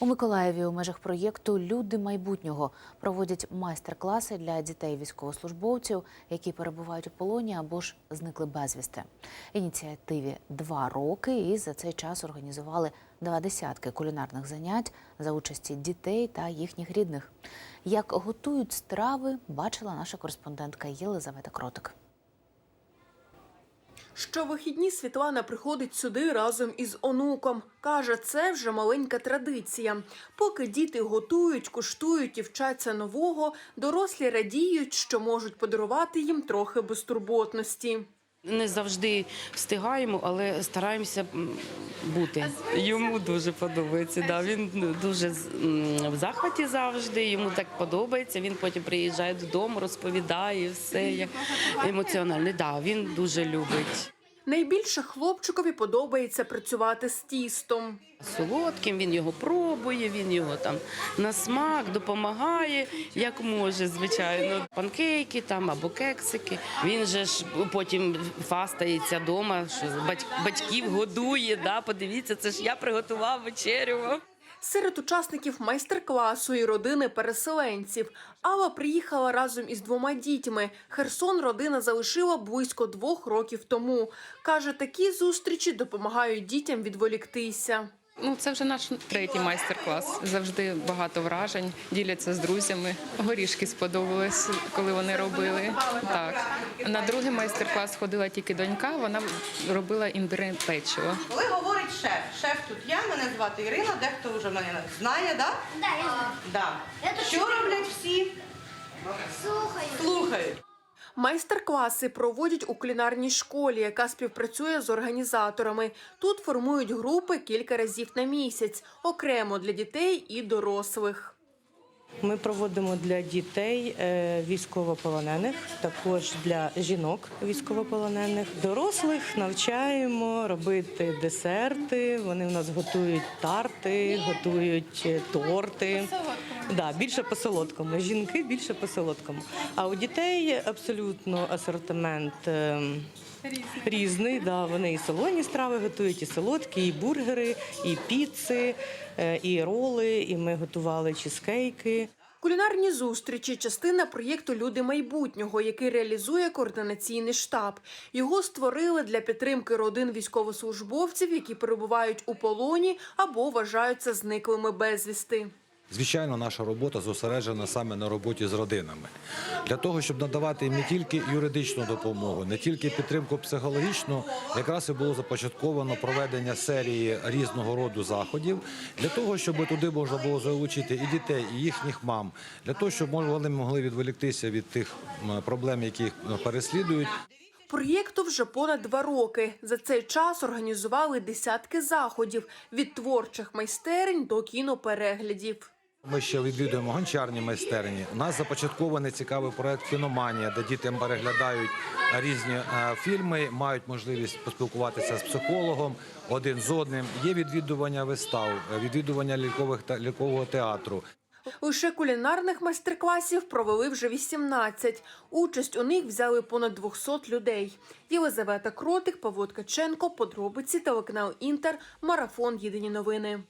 У Миколаєві у межах проєкту Люди майбутнього проводять майстер-класи для дітей військовослужбовців, які перебувають у полоні або ж зникли безвісти. Ініціативі два роки, і за цей час організували два десятки кулінарних занять за участі дітей та їхніх рідних. Як готують страви, бачила наша кореспондентка Єлизавета Кротик. Щовихідні Світлана приходить сюди разом із онуком. Каже, це вже маленька традиція. Поки діти готують, куштують і вчаться нового, дорослі радіють, що можуть подарувати їм трохи безтурботності. Не завжди встигаємо, але стараємося бути. Йому дуже подобається. Да. Він дуже в захваті завжди. Йому так подобається. Він потім приїжджає додому, розповідає все як емоціональний. Да, він дуже любить. Найбільше хлопчикові подобається працювати з тістом. Солодким він його пробує, він його там на смак допомагає, як може, звичайно. Панкейки там або кексики. Він же ж потім фастається вдома, що батьків годує. Да? Подивіться, це ж я приготував вечерю. Серед учасників майстер-класу і родини переселенців. Алла приїхала разом із двома дітьми. Херсон родина залишила близько двох років тому. Каже, такі зустрічі допомагають дітям відволіктися. Ну, це вже наш третій майстер-клас. Завжди багато вражень, діляться з друзями. Горішки сподобались, коли вони робили. Так. На другий майстер-клас ходила тільки донька, вона робила імбирне печиво. Коли шеф, шеф тут я, мене звати Ірина, дехто вже мене знає, да? Да, я знаю. Да. Я Що роблять всі? Слухають. Слухають. Майстер-класи проводять у кулінарній школі, яка співпрацює з організаторами. Тут формують групи кілька разів на місяць, окремо для дітей і дорослих. Ми проводимо для дітей е, військовополонених, також для жінок військовополонених. Дорослих навчаємо робити десерти. Вони в нас готують тарти, готують е, торти. Да, більше по солодкому. Жінки більше по солодкому. А у дітей абсолютно асортимент. е, Різний, да, вони і солоні страви готують, і солодкі, і бургери, і піци, е, і роли, і ми готували чизкейки. Кулінарні зустрічі частина проєкту Люди майбутнього, який реалізує координаційний штаб. Його створили для підтримки родин військовослужбовців, які перебувають у полоні або вважаються зниклими безвісти. Звичайно, наша робота зосереджена саме на роботі з родинами для того, щоб надавати їм не тільки юридичну допомогу, не тільки підтримку психологічну, якраз і було започатковано проведення серії різного роду заходів для того, щоб туди можна було залучити і дітей, і їхніх мам, для того, щоб вони могли відволіктися від тих проблем, які їх переслідують. Проєкту вже понад два роки. За цей час організували десятки заходів від творчих майстерень до кінопереглядів. Ми ще відвідуємо гончарні майстерні. У нас започаткований цікавий проект Фіноманія, де діти переглядають різні е, фільми, мають можливість поспілкуватися з психологом один з одним. Є відвідування вистав, відвідування лікових та лікового театру. Лише кулінарних майстер-класів провели вже 18. Участь у них взяли понад 200 людей. Єлизавета Кротик, Павло Ткаченко, подробиці, телеканал Інтер, марафон Єдині новини.